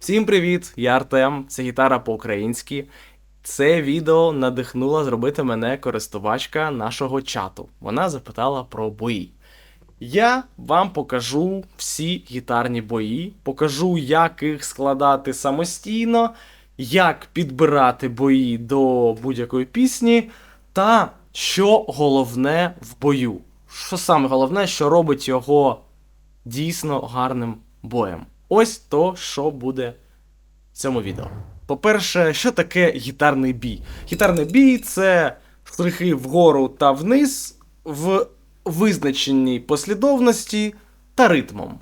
Всім привіт! Я Артем, це гітара по-українськи. Це відео надихнула зробити мене користувачка нашого чату. Вона запитала про бої. Я вам покажу всі гітарні бої, покажу, як їх складати самостійно, як підбирати бої до будь-якої пісні, та що головне в бою. Що саме головне, що робить його дійсно гарним боєм. Ось то, що буде в цьому відео. По-перше, що таке гітарний бій? Гітарний бій це штрихи вгору та вниз в визначеній послідовності та ритмом.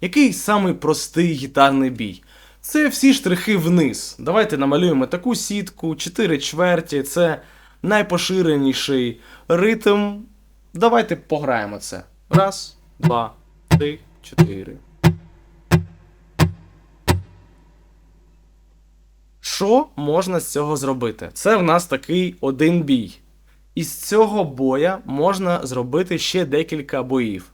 Який самий простий гітарний бій? Це всі штрихи вниз. Давайте намалюємо таку сітку, 4 чверті, це найпоширеніший ритм. Давайте пограємо це. Раз, два, три, чотири. Що можна з цього зробити? Це в нас такий один бій. Із цього боя можна зробити ще декілька боїв.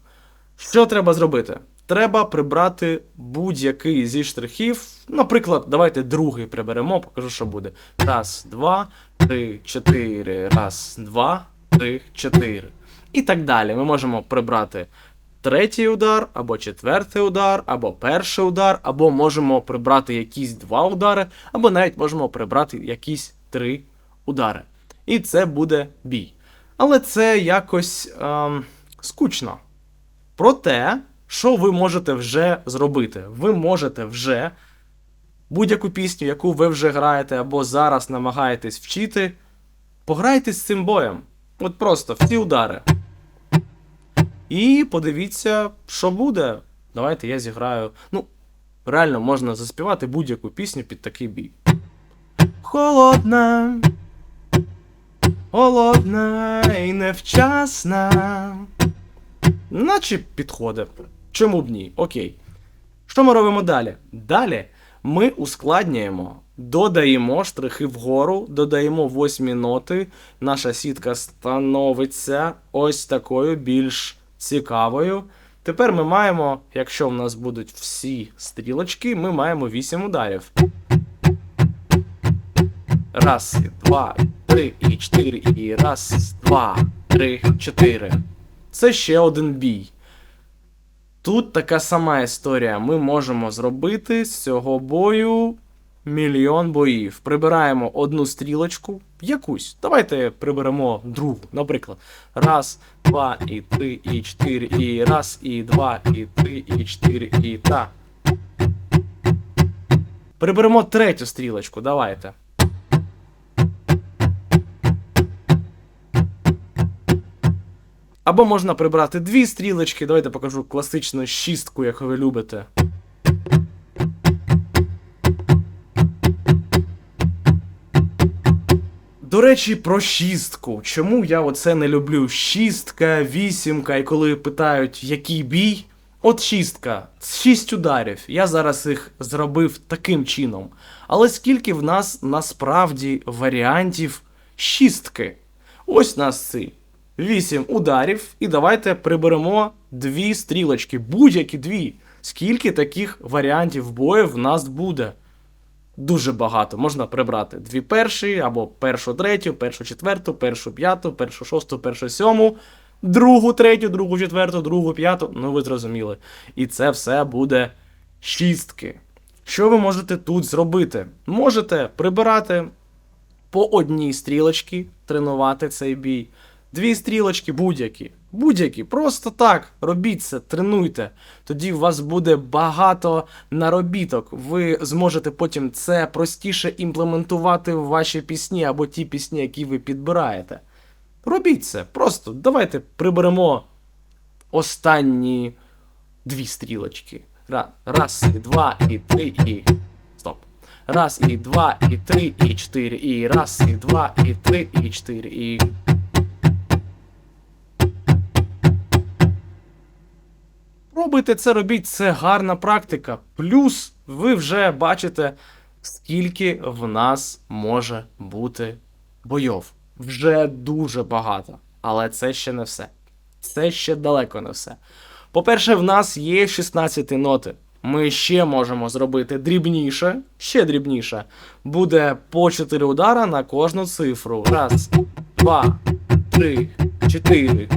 Що треба зробити? Треба прибрати будь-який зі штрихів. Наприклад, давайте другий приберемо, покажу, що буде. Раз, два, три, чотири. Раз, два, три, чотири. І так далі. Ми можемо прибрати третій удар, або четвертий удар, або перший удар, або можемо прибрати якісь два удари, або навіть можемо прибрати якісь три удари. І це буде бій. Але це якось ем, скучно. Проте, що ви можете вже зробити? Ви можете вже будь-яку пісню, яку ви вже граєте, або зараз намагаєтесь вчити, пограйте з цим боєм. От просто всі удари. І подивіться, що буде. Давайте я зіграю. Ну, реально можна заспівати будь-яку пісню під такий бій. Холодна, холодна і невчасна. Наче підходить. Чому б ні? Окей. Що ми робимо далі? Далі ми ускладнюємо, додаємо штрихи вгору, додаємо восьмі ноти. Наша сітка становиться ось такою більш цікавою. Тепер ми маємо, якщо в нас будуть всі стрілочки, ми маємо 8 ударів. Раз, два, три, і чотири, і раз, два, три, чотири. Це ще один бій. Тут така сама історія. Ми можемо зробити з цього бою мільйон боїв. Прибираємо одну стрілочку, якусь. Давайте приберемо другу, наприклад. Раз, два, і три, і чотири, і раз, і два, і три, і чотири, і та. Приберемо третю стрілочку, давайте. Або можна прибрати дві стрілочки. Давайте покажу класичну шістку, як ви любите. Речі, про шістку. Чому я оце не люблю? Шістка, вісімка, і коли питають, який бій. От шістка, шість ударів. Я зараз їх зробив таким чином. Але скільки в нас насправді варіантів шістки? Ось нас ці. 8 ударів, і давайте приберемо дві стрілочки, будь-які дві. Скільки таких варіантів бою в нас буде? Дуже багато. Можна прибрати дві перші, або першу третю, першу четверту, першу п'яту, першу шосту, першу сьому, другу третю, другу четверту, другу п'яту. Ну ви зрозуміли. І це все буде шістки. Що ви можете тут зробити? Можете прибирати по одній стрілочці, тренувати цей бій. Дві стрілочки будь-які. Будь-які. Просто так. Робіть це, тренуйте. Тоді у вас буде багато наробіток. Ви зможете потім це простіше імплементувати в ваші пісні або ті пісні, які ви підбираєте. Робіть це. Просто давайте приберемо останні дві стрілочки. Раз, і два, і три, і. Стоп. Раз, і два, і три, і чотири, і раз, і два, і три, і чотири, і. Пробуйте це робіть, це гарна практика. Плюс ви вже бачите, скільки в нас може бути бойов. Вже дуже багато. Але це ще не все. Це ще далеко не все. По-перше, в нас є 16 ноти. ми ще можемо зробити дрібніше, ще дрібніше. Буде по 4 удара на кожну цифру. Раз, два, три, чотири.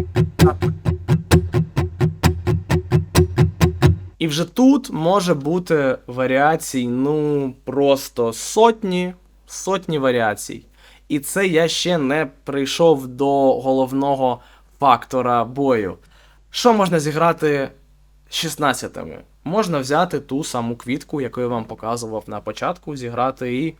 І вже тут може бути варіацій, ну, просто сотні, сотні варіацій. І це я ще не прийшов до головного фактора бою. Що можна зіграти 16-ми? Можна взяти ту саму квітку, яку я вам показував на початку, зіграти і.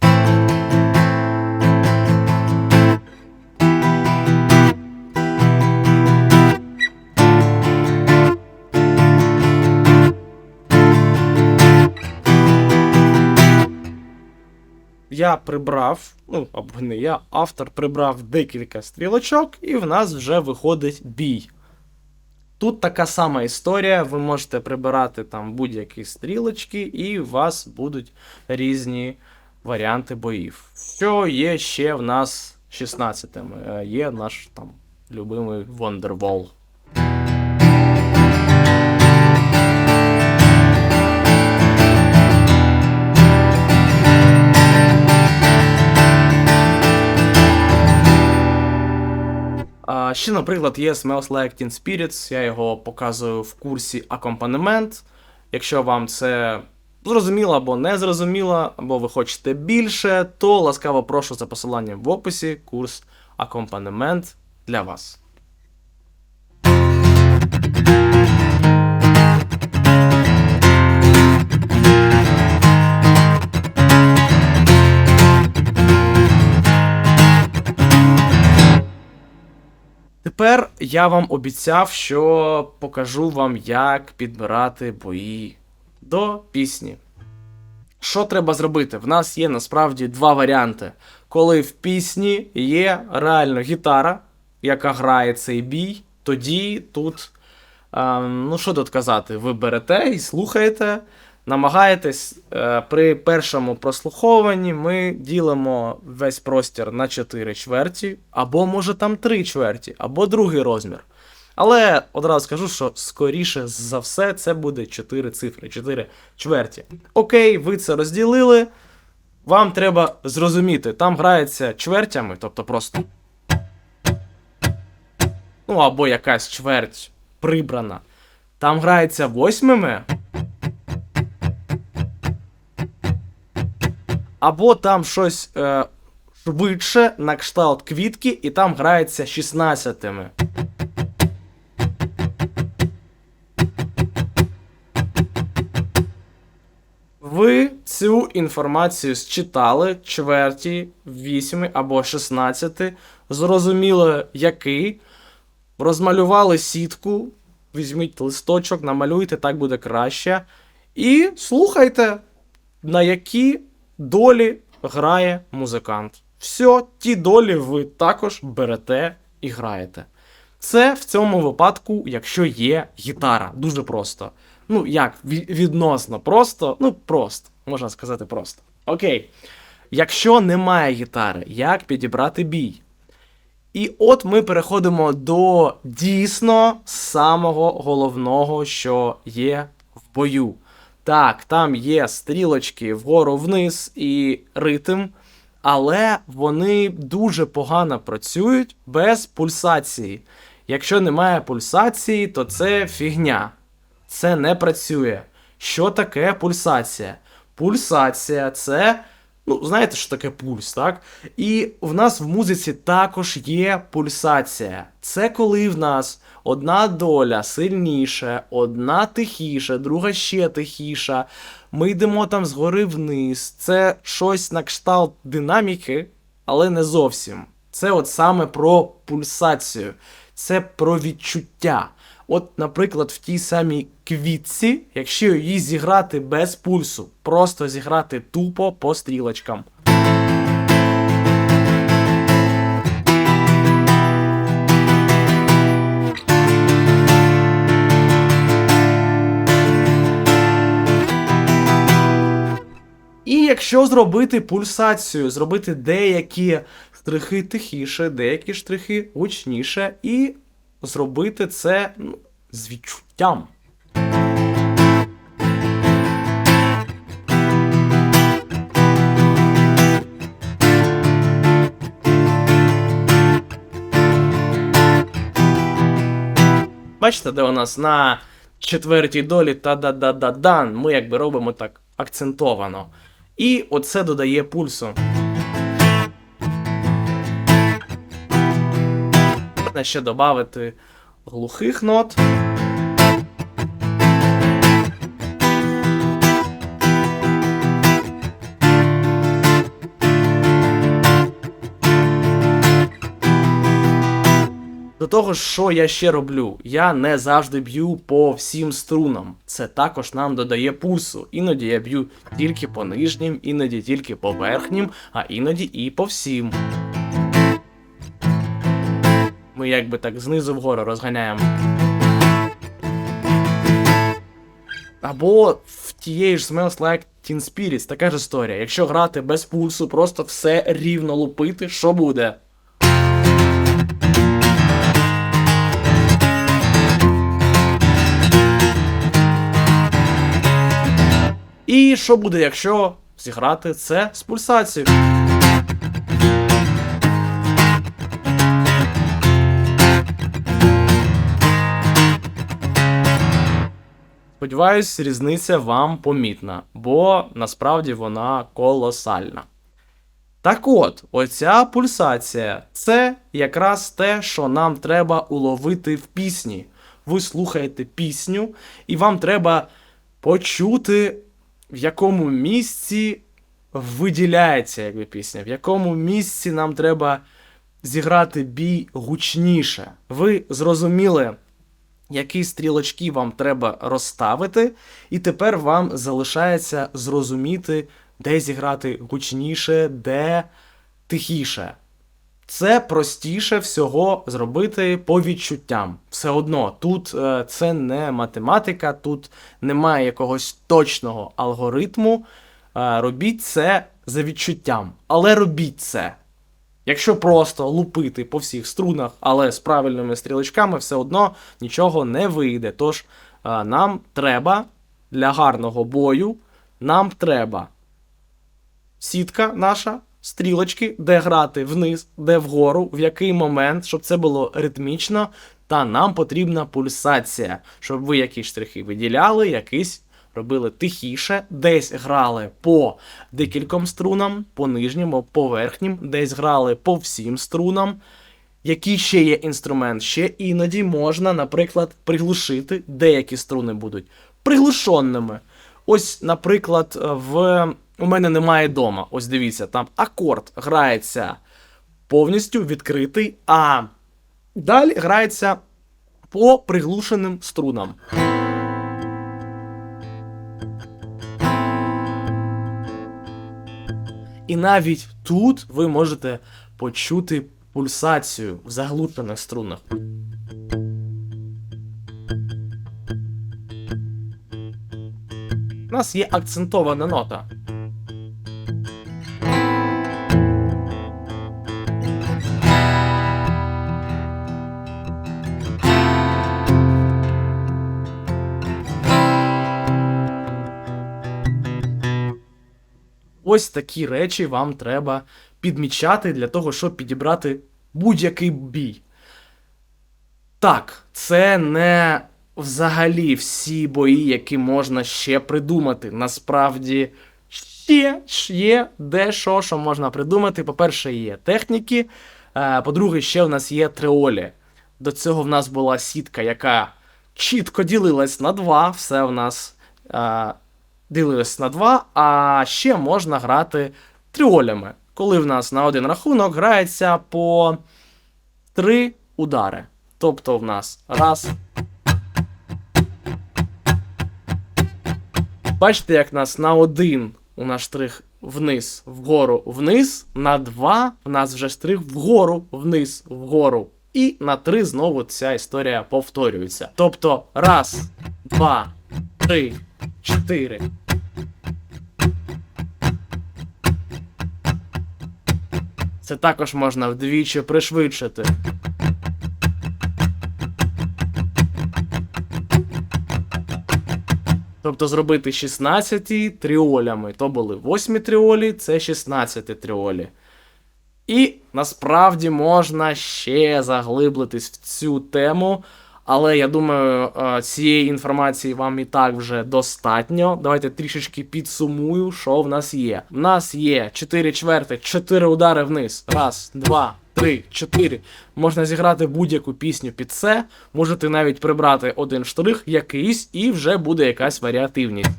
Я прибрав, ну або не я, автор прибрав декілька стрілочок, і в нас вже виходить бій. Тут така сама історія, ви можете прибирати там будь-які стрілочки, і у вас будуть різні варіанти боїв. Що є ще в нас 16-ми? Е, Є наш там любимий Wonderwall. Ще, наприклад, є Smells Like Teen Spirits, я його показую в курсі акомпанемент. Якщо вам це зрозуміло або не зрозуміло, або ви хочете більше, то ласкаво прошу за посиланням в описі курс акомпанемент для вас. Тепер я вам обіцяв, що покажу вам, як підбирати бої до пісні. Що треба зробити? В нас є насправді два варіанти. Коли в пісні є реально гітара, яка грає цей бій, тоді тут, е, ну що тут казати, ви берете і слухаєте, намагаєтесь е, при першому прослуховуванні ми ділимо весь простір на 4 чверті, або може там 3 чверті, або другий розмір. Але одразу скажу, що скоріше за все це буде 4 цифри, 4 чверті. Окей, ви це розділили. Вам треба зрозуміти, там грається чвертями, тобто просто. Ну, або якась чверть прибрана. Там грається восьмими. Або там щось е, швидше на кшталт квітки, і там грається 16-ми. Ви цю інформацію считали чверті, вісьми або 16, зрозуміли який, розмалювали сітку, візьміть листочок, намалюйте, так буде краще. І слухайте, на які долі грає музикант. Все, ті долі ви також берете і граєте. Це в цьому випадку, якщо є гітара. Дуже просто. Ну, як, відносно просто, ну просто, можна сказати просто. Окей. Якщо немає гітари, як підібрати бій? І от ми переходимо до дійсно самого головного, що є в бою. Так, там є стрілочки вгору вниз і ритм, але вони дуже погано працюють без пульсації. Якщо немає пульсації, то це фігня. Це не працює. Що таке пульсація? Пульсація це. Ну, знаєте, що таке пульс, так? І в нас в музиці також є пульсація. Це коли в нас одна доля сильніша, одна тихіша, друга ще тихіша. Ми йдемо там згори вниз. Це щось на кшталт динаміки, але не зовсім. Це от саме про пульсацію, це про відчуття. От, наприклад, в тій самій квітці, якщо її зіграти без пульсу, просто зіграти тупо по стрілочкам. І якщо зробити пульсацію, зробити деякі штрихи тихіше, деякі штрихи гучніше, і зробити це ну, з відчуттям. Бачите, де у нас на четвертій долі та да да да дан ми якби робимо так акцентовано. І оце додає пульсу. Ще додати глухих нот. До того, що я ще роблю, я не завжди б'ю по всім струнам. Це також нам додає пульсу. Іноді я б'ю тільки по нижнім, іноді тільки по верхнім, а іноді і по всім. Ми якби так знизу вгору розганяємо. Або в тієї ж Smells Like Teen Spirits така ж історія. Якщо грати без пульсу, просто все рівно лупити, що буде? І що буде, якщо зіграти це з пульсацією? Сподіваюсь, різниця вам помітна, бо насправді вона колосальна. Так от, оця пульсація це якраз те, що нам треба уловити в пісні. Ви слухаєте пісню, і вам треба почути, в якому місці виділяється якби, пісня, в якому місці нам треба зіграти бій гучніше. Ви зрозуміли, які стрілочки вам треба розставити, і тепер вам залишається зрозуміти, де зіграти гучніше, де тихіше. Це простіше всього зробити по відчуттям. Все одно, тут е, це не математика, тут немає якогось точного алгоритму. Е, робіть це за відчуттям, але робіть це. Якщо просто лупити по всіх струнах, але з правильними стрілочками, все одно нічого не вийде. Тож е, нам треба для гарного бою, нам треба сітка наша, стрілочки, де грати вниз, де вгору, в який момент, щоб це було ритмічно. Та нам потрібна пульсація, щоб ви якісь штрихи виділяли, якісь робили тихіше, десь грали по декільком струнам, по нижнім, по верхнім, десь грали по всім струнам. Який ще є інструмент? Ще іноді можна, наприклад, приглушити, деякі струни будуть приглушеними. Ось, наприклад, в у мене немає дома. Ось дивіться, там акорд грається повністю відкритий, а далі грається по приглушеним струнам. І навіть тут ви можете почути пульсацію в заглушених струнах. У нас є акцентована нота. Ось такі речі вам треба підмічати для того, щоб підібрати будь-який бій. Так, це не взагалі всі бої, які можна ще придумати. Насправді ще є дещо, що можна придумати. По-перше, є техніки. Е, по-друге, ще в нас є триолі. До цього в нас була сітка, яка чітко ділилась на два. Все в нас ділилось на два, а ще можна грати тріолями, коли в нас на один рахунок грається по три удари. Тобто в нас раз. Бачите, як нас на один у нас штрих вниз, вгору, вниз, на два в нас вже штрих вгору, вниз, вгору. І на три знову ця історія повторюється. Тобто раз, два, три, чотири. Це також можна вдвічі пришвидшити. Тобто зробити 16 тріолями. То були 8 тріолі, це 16 тріолі. І насправді можна ще заглиблитись в цю тему, Але я думаю, е, цієї інформації вам і так вже достатньо. Давайте трішечки підсумую, що в нас є. В нас є 4 чверти, 4 удари вниз. Раз, два, три, чотири. Можна зіграти будь-яку пісню під це. Можете навіть прибрати один штрих якийсь, і вже буде якась варіативність.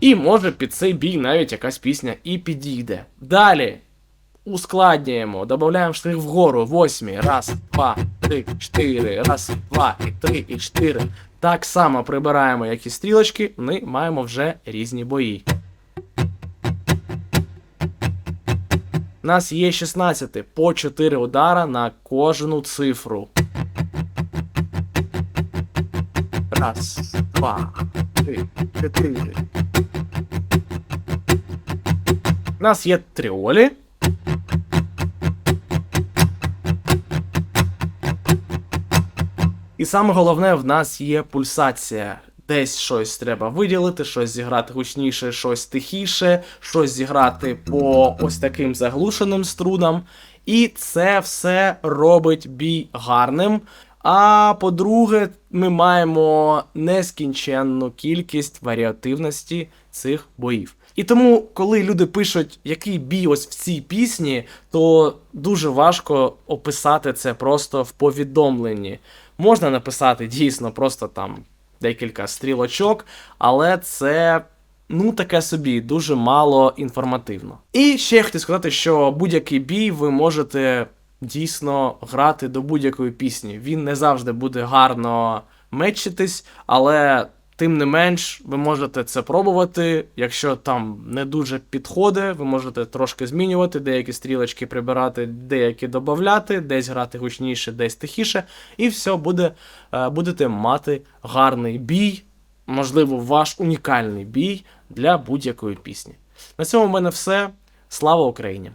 І може під цей бій навіть якась пісня і підійде. Далі ускладнюємо, додаємо штрих вгору, восьмі, раз, два, три, чотири, раз, два, і три, і чотири. Так само прибираємо якісь стрілочки, ми маємо вже різні бої. У нас є 16 по 4 удара на кожну цифру. Раз, два, три, чотири. У нас є тріолі. І саме головне, в нас є пульсація. Десь щось треба виділити, щось зіграти гучніше, щось тихіше, щось зіграти по ось таким заглушеним струнам. І це все робить бій гарним. А по-друге, ми маємо нескінченну кількість варіативності цих боїв. І тому, коли люди пишуть, який бій ось в цій пісні, то дуже важко описати це просто в повідомленні. Можна написати дійсно просто там декілька стрілочок, але це. Ну, таке собі, дуже мало інформативно. І ще я хотів сказати, що будь-який бій ви можете дійсно грати до будь-якої пісні. Він не завжди буде гарно мечитись, але тим не менш, ви можете це пробувати. Якщо там не дуже підходить, ви можете трошки змінювати, деякі стрілочки прибирати, деякі додати, десь грати гучніше, десь тихіше, і все буде, е, будете мати гарний бій, можливо, ваш унікальний бій для будь-якої пісні. На цьому в мене все. Слава Україні!